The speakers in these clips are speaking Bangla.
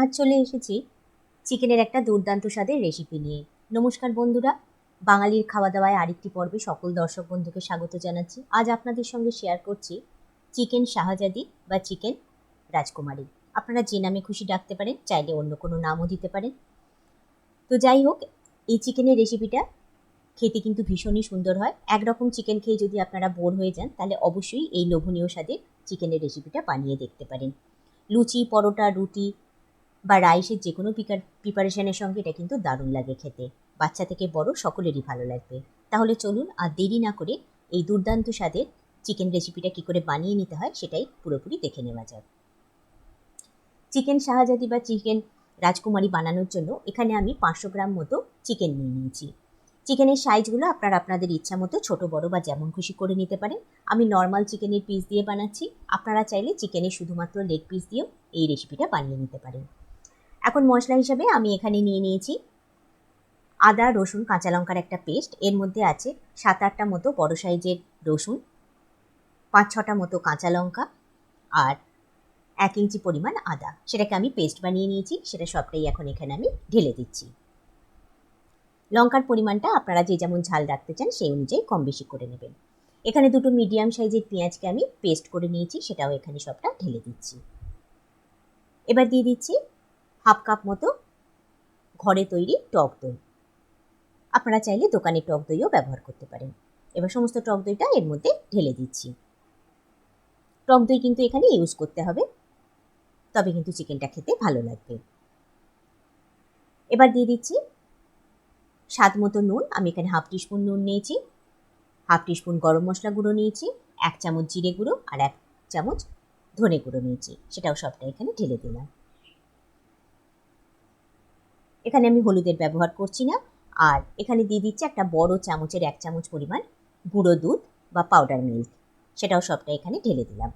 আজ চলে এসেছি চিকেনের একটা দুর্দান্ত স্বাদের রেসিপি নিয়ে। নমস্কার বন্ধুরা। বাঙালির খাওয়া দাওয়ায় আরেকটি পর্বে সকল দর্শক বন্ধুকে স্বাগত জানাচ্ছি। আজ আপনাদের সঙ্গে শেয়ার করছি চিকেন শাহজাদি বা চিকেন রাজকুমারী। আপনারা যে নামে খুশি ডাকতে পারেন, চাইলে অন্য কোনো নামও দিতে পারেন। তো যাই হোক, এই চিকেনের রেসিপিটা খেতে কিন্তু ভীষণই সুন্দর হয়। একরকম চিকেন খেয়ে যদি আপনারা বোর হয়ে যান, তাহলে অবশ্যই এই লোভনীয় স্বাদের চিকেনের রেসিপিটা বানিয়ে দেখতে পারেন। লুচি, পরোটা, রুটি বা রাইসের যে কোনো প্রিপারেশনের সঙ্গে এটা কিন্তু দারুণ লাগে খেতে। বাচ্চা থেকে বড় সকলেরই ভালো লাগবে। তাহলে চলুন আর দেরি না করে এই দুর্দান্ত স্বাদের চিকেন রেসিপিটা কি করে বানিয়ে নিতে হয় সেটাই পুরোপুরি দেখে নেওয়া যাক। চিকেন শাহজাদি বা চিকেন রাজকুমারী বানানোর জন্য এখানে আমি পাঁচশো গ্রাম মতো চিকেন নিয়ে নিয়েছি। চিকেনের সাইজগুলো আপনারা আপনাদের ইচ্ছা মতো ছোটো, বড় বা যেমন খুশি করে নিতে পারেন। আমি নর্মাল চিকেনের পিস দিয়ে বানাচ্ছি। আপনারা চাইলে চিকেনের শুধুমাত্র লেগ পিস দিয়েও এই রেসিপিটা বানিয়ে নিতে পারেন। এখন মশলা হিসাবে আমি এখানে নিয়ে নিয়েছি আদা, রসুন, কাঁচা লঙ্কার একটা পেস্ট। এর মধ্যে আছে সাত আটটা মতো বড় সাইজের রসুন, পাঁচ ছটা মতো কাঁচা লঙ্কা আর এক ইঞ্চি পরিমাণ আদা। সেটাকে আমি পেস্ট বানিয়ে নিয়েছি, সেটা সবটাই এখন এখানে আমি ঢেলে দিচ্ছি। লঙ্কার পরিমাণটা আপনারা যে যেমন ঝাল রাখতে চান, সেই অনুযায়ী কম বেশি করে নেবেন। এখানে দুটো মিডিয়াম সাইজের পেঁয়াজকে আমি পেস্ট করে নিয়েছি, সেটাও এখানে সবটা ঢেলে দিচ্ছি। এবার দিয়ে দিচ্ছি হাফ কাপ মতো ঘরে তৈরি টক দই। আপনারা চাইলে দোকানে টক দইও ব্যবহার করতে পারেন। এবার সমস্ত টক দইটা এর মধ্যে ঢেলে দিচ্ছি। টক দই কিন্তু এখানে ইউজ করতে হবে। তবে কিন্তু চিকেনটা খেতে ভালো লাগবে। এবার দিয়ে দিচ্ছি স্বাদ মতো নুন। আমি এখানে হাফ টিস্পুন নুন নিয়েছি। হাফ টিস্পুন গরম মশলা গুঁড়ো নিয়েছি। এক চামচ জিরে গুঁড়ো আর এক চামচ ধনে গুঁড়ো নিয়েছি। সেটাও সবটা এখানে ঢেলে দিলাম। এখানে আমি হলুদের ব্যবহার করছি না। আর এখানে দিয়ে দিচ্ছি একটা বড় চামচের এক চামচ পরিমাণ গুঁড়ো দুধ বা পাউডার মিল্ক সেটাও সবটা এখানে ঢেলে দিলাম।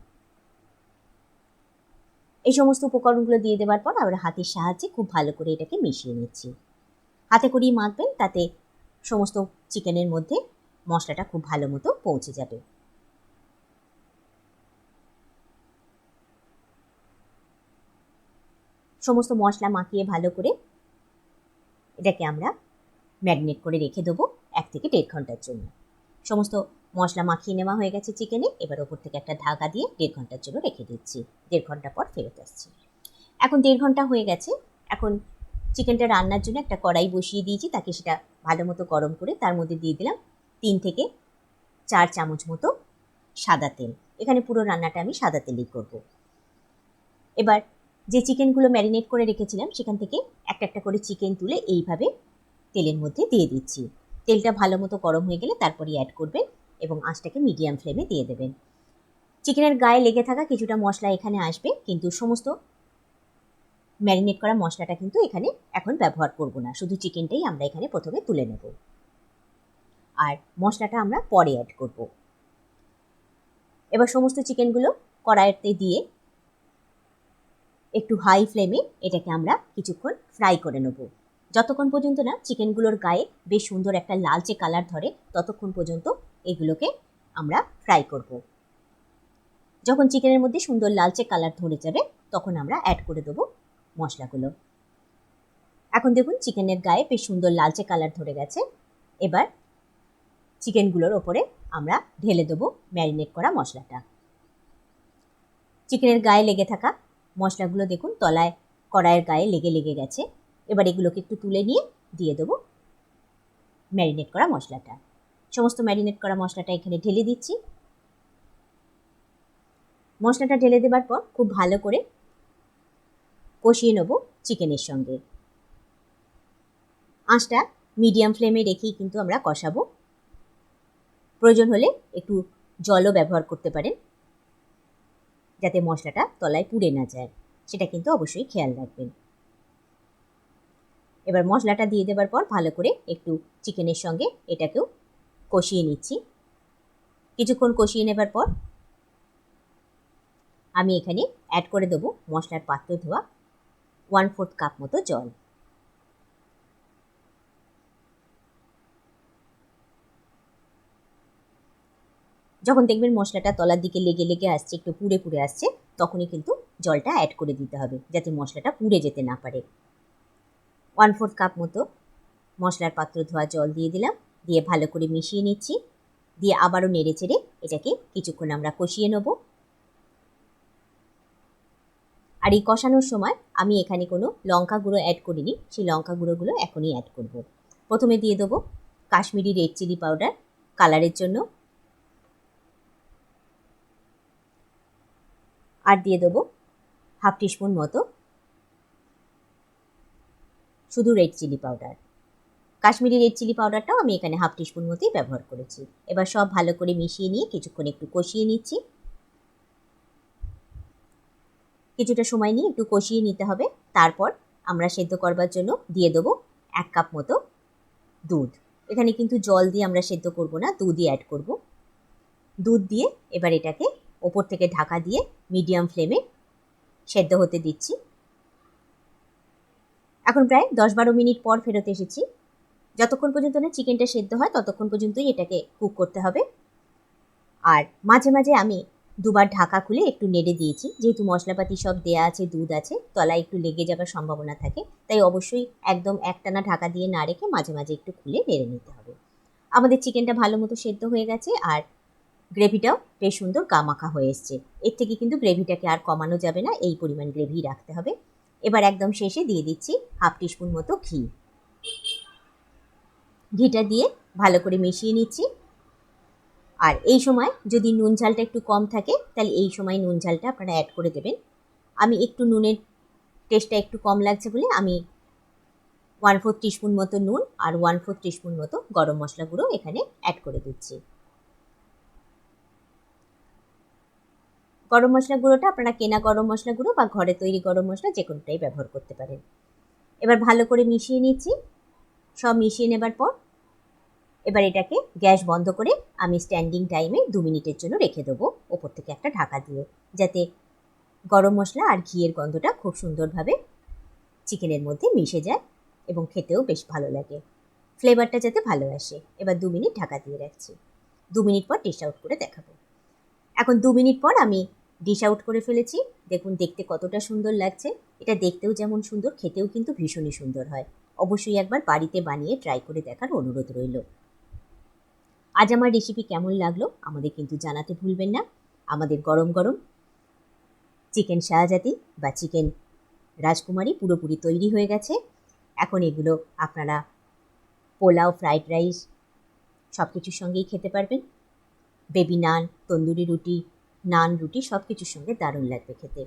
এই সমস্ত উপকরণগুলো দিয়ে দেওয়ার পর আবার হাতের সাহায্যে খুব ভালো করে এটাকে মিশিয়ে নিচ্ছি। হাতে করেই মাখবেন, তাতে সমস্ত চিকেনের মধ্যে মশলাটা খুব ভালো মতো পৌঁছে যাবে। সমস্ত মশলা মাখিয়ে ভালো করে এটাকে আমরা ম্যারিনেট করে রেখে দেবো এক থেকে দেড় ঘণ্টার জন্য। সমস্ত মশলা মাখিয়ে নেওয়া হয়ে গেছে চিকেনে, এবার ওপর থেকে একটা ঢাকা দিয়ে দেড় ঘণ্টার জন্য রেখে দিচ্ছি। দেড় ঘণ্টা পর ফেরত আসছি। এখন দেড় ঘণ্টা হয়ে গেছে। এখন চিকেনটা রান্নার জন্য একটা কড়াই বসিয়ে দিয়েছি, তাকে সেটা ভালো মতো গরম করে তার মধ্যে দিয়ে দিলাম তিন থেকে চার চামচ মতো সাদা তেল। এখানে পুরো রান্নাটা আমি সাদা তেলেই করব। এবার যে চিকেনগুলো ম্যারিনেট করে রেখেছিলাম, সেখান থেকে একটা একটা করে চিকেন তুলে এইভাবে তেলের মধ্যে দিয়ে দিচ্ছি। তেলটা ভালো মতো গরম হয়ে গেলে তারপরই অ্যাড করবেন এবং আঁচটাকে মিডিয়াম ফ্লেমে দিয়ে দেবেন। চিকেনের গায়ে লেগে থাকা কিছুটা মশলা এখানে আসবে, কিন্তু সমস্ত ম্যারিনেট করা মশলাটা কিন্তু এখানে এখন ব্যবহার করব না। শুধু চিকেনটাই আমরা এখানে প্রথমে তুলে নেব। আর মশলাটা আমরা পরে অ্যাড করব। এবার সমস্ত চিকেনগুলো কড়াইতে দিয়ে একটু হাই ফ্লেমে এটাকে আমরা কিছুক্ষণ ফ্রাই করে নেব। যতক্ষণ পর্যন্ত না চিকেনগুলোর গায়ে বেশ সুন্দর একটা লালচে কালার ধরে, ততক্ষণ পর্যন্ত এগুলোকে আমরা ফ্রাই করব। যখন চিকেনের মধ্যে সুন্দর লালচে কালার ধরে যাবে, তখন আমরা অ্যাড করে দেবো মশলাগুলো। এখন দেখুন চিকেনের গায়ে বেশ সুন্দর লালচে কালার ধরে গেছে। এবার চিকেনগুলোর ওপরে আমরা ঢেলে দেবো ম্যারিনেট করা মশলাটা। চিকেনের গায়ে লেগে থাকা মশলাগুলো দেখুন, তলায়, কড়াইয়ের গায়ে লেগে লেগে গেছে। এবার এগুলোকে একটু তুলে নিয়ে দিয়ে দেবো ম্যারিনেট করা মশলাটা। সমস্ত ম্যারিনেট করা মশলাটা এখানে ঢেলে দিচ্ছি। মশলাটা ঢেলে দেবার পর খুব ভালো করে কষিয়ে নেব চিকেনের সঙ্গে। আঁচটা মিডিয়াম ফ্লেমে রেখেই কিন্তু আমরা কষাবো। প্রয়োজন হলে একটু জলও ব্যবহার করতে পারেন। যাতে মশলাটা তলায় পুড়ে না যায়, সেটা কিন্তু অবশ্যই খেয়াল রাখবেন। এবার মশলাটা দিয়ে দেবার পর ভালো করে একটু চিকেনের সঙ্গে এটাকেও কষিয়ে নিচ্ছি। কিছুক্ষণ কষিয়ে নেবার পর আমি এখানে অ্যাড করে দেবো মশলার পাত্র ধোয়া ওয়ান ফোর্থ কাপ মতো জল। যখন দেখবেন মশলাটা তলার দিকে লেগে লেগে আসছে, একটু পুড়ে পুড়ে আসছে, তখনই কিন্তু জলটা অ্যাড করে দিতে হবে, যাতে মশলাটা পুড়ে যেতে না পারে। ওয়ান ফোর্থ কাপ মতো মশলার পাত্র ধোয়া জল দিয়ে দিলাম, দিয়ে ভালো করে মিশিয়ে নিচ্ছি, দিয়ে আবারও নেড়ে চেড়ে এটাকে কিছুক্ষণ আমরা কষিয়ে নেব। আর এই কষানোর সময় আমি এখানে কোনো লঙ্কা গুঁড়ো অ্যাড করিনি, সেই লঙ্কা গুঁড়োগুলো এখনই অ্যাড করব। প্রথমে দিয়ে দেবো কাশ্মীরি রেড চিলি পাউডার কালারের জন্য আর দিয়ে দেবো হাফ টিস্পুন মতো শুধু red chili powder. Kashmiri red chili পাউডারটাও আমি এখানে হাফ টিস্পুন মতোই ব্যবহার করেছি। এবার সব ভালো করে মিশিয়ে নিয়ে কিছুক্ষণ একটু কষিয়ে নিচ্ছি। কিছুটা সময় নিয়ে একটু কষিয়ে নিতে হবে। তারপর আমরা সেদ্ধ করবার জন্য দিয়ে দেবো এক কাপ মতো দুধ। এখানে কিন্তু জল দিয়ে আমরা সেদ্ধ করব না, দুধই অ্যাড করব। দুধ দিয়ে এবার এটাকে ওপর থেকে ঢাকা দিয়ে মিডিয়াম ফ্লেমে সেদ্ধ হতে দিচ্ছি। এখন প্রায় দশ বারো মিনিট পর ফেরত এসেছি। যতক্ষণ পর্যন্ত না চিকেনটা সেদ্ধ হয়, ততক্ষণ পর্যন্তই এটাকে কুক করতে হবে। আর মাঝে মাঝে আমি দুবার ঢাকা খুলে একটু নেড়ে দিয়েছি। যেহেতু মশলাপাতি সব দেয়া আছে, দুধ আছে, তলায় একটু লেগে যাবার সম্ভাবনা থাকে। তাই অবশ্যই একদম একটানা ঢাকা দিয়ে না রেখে মাঝে মাঝে একটু খুলে নেড়ে নিতে হবে। আমাদের চিকেনটা ভালো মতো সেদ্ধ হয়ে গেছে আর গ্রেভিটাও বেশ সুন্দর গামাখা হয়ে এসছে। এর থেকে কিন্তু গ্রেভিটাকে আর কমানো যাবে না, এই পরিমাণ গ্রেভি রাখতে হবে। এবার একদম শেষে দিয়ে দিচ্ছি হাফ টিস্পুন মতো ঘি। ঘিটা দিয়ে ভালো করে মিশিয়ে নিচ্ছি। আর এই সময় যদি নুন ঝালটা একটু কম থাকে, তাহলে এই সময় নুন ঝালটা আপনারা অ্যাড করে দেবেন। আমি একটু নুনের টেস্টটা একটু কম লাগছে বলে আমি ওয়ান ফোর টিস্পুন মতো নুন আর ওয়ান ফোর টিস্পুন মতো গরম মশলা গুঁড়ো এখানে অ্যাড করে দিচ্ছি। গরম মশলা গুঁড়োটা আপনারা কেনা গরম মশলা গুঁড়ো বা ঘরে তৈরি গরম মশলা যে কোনোটাই ব্যবহার করতে পারেন। এবার ভালো করে মিশিয়ে নিচ্ছি। সব মিশিয়ে নেবার পর এবার এটাকে গ্যাস বন্ধ করে আমি স্ট্যান্ডিং টাইমে দু মিনিটের জন্য রেখে দেবো ওপর থেকে একটা ঢাকা দিয়ে, যাতে গরম মশলা আর ঘিয়ের গন্ধটা খুব সুন্দরভাবে চিকেনের মধ্যে মিশে যায় এবং খেতেও বেশ ভালো লাগে। ফ্লেভারটা যাতে ভালো আসে, এবার দু মিনিট ঢাকা দিয়ে রাখছি। দু মিনিট পর ডিশ আউট করে দেখাবো। এখন দু মিনিট পর আমি ডিশ আউট করে ফেলেছি। দেখুন, দেখতে কতটা সুন্দর লাগছে। এটা দেখতেও যেমন সুন্দর, খেতেও কিন্তু ভীষণই সুন্দর হয়। অবশ্যই একবার বাড়িতে বানিয়ে ট্রাই করে দেখার অনুরোধ রইল। আজ আমার রেসিপি কেমন লাগল, আমাদের কিন্তু জানাতে ভুলবেন না। আমাদের গরম গরম চিকেন শাহজাতি বা চিকেন রাজকুমারী পুরোপুরি তৈরি হয়ে গেছে। এখন এগুলো আপনারা পোলাও ফ্রাইড রাইস সব কিছুর সঙ্গেই খেতে পারবেন। বেবি নান তন্দুরি রুটি, নান রুটি সব কিছুর সঙ্গে দারুণ লাগবে খেতে।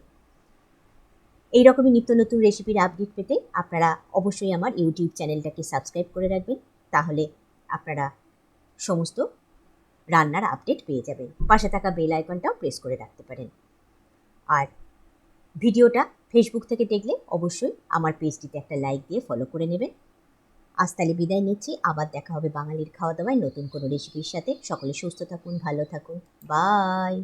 এই রকমই নিত্য নতুন রেসিপির আপডেট পেতে আপনারা অবশ্যই আমার ইউটিউব চ্যানেলটাকে সাবস্ক্রাইব করে রাখবেন, তাহলে আপনারা সমস্ত রান্নার আপডেট পেয়ে যাবেন। পাশে থাকা বেল আইকনটাও প্রেস করে রাখতে পারেন। আর ভিডিওটা ফেসবুক থেকে দেখলে অবশ্যই আমার পেজটিতে একটা লাইক দিয়ে ফলো করে নেবেন। আজ তাহলে বিদায় নিচ্ছি। আবার দেখা হবে বাঙালির খাওয়া দাওয়ায় নতুন কোনো রেসিপির সাথে। সকলে সুস্থ থাকুন, ভালো থাকুন। বাই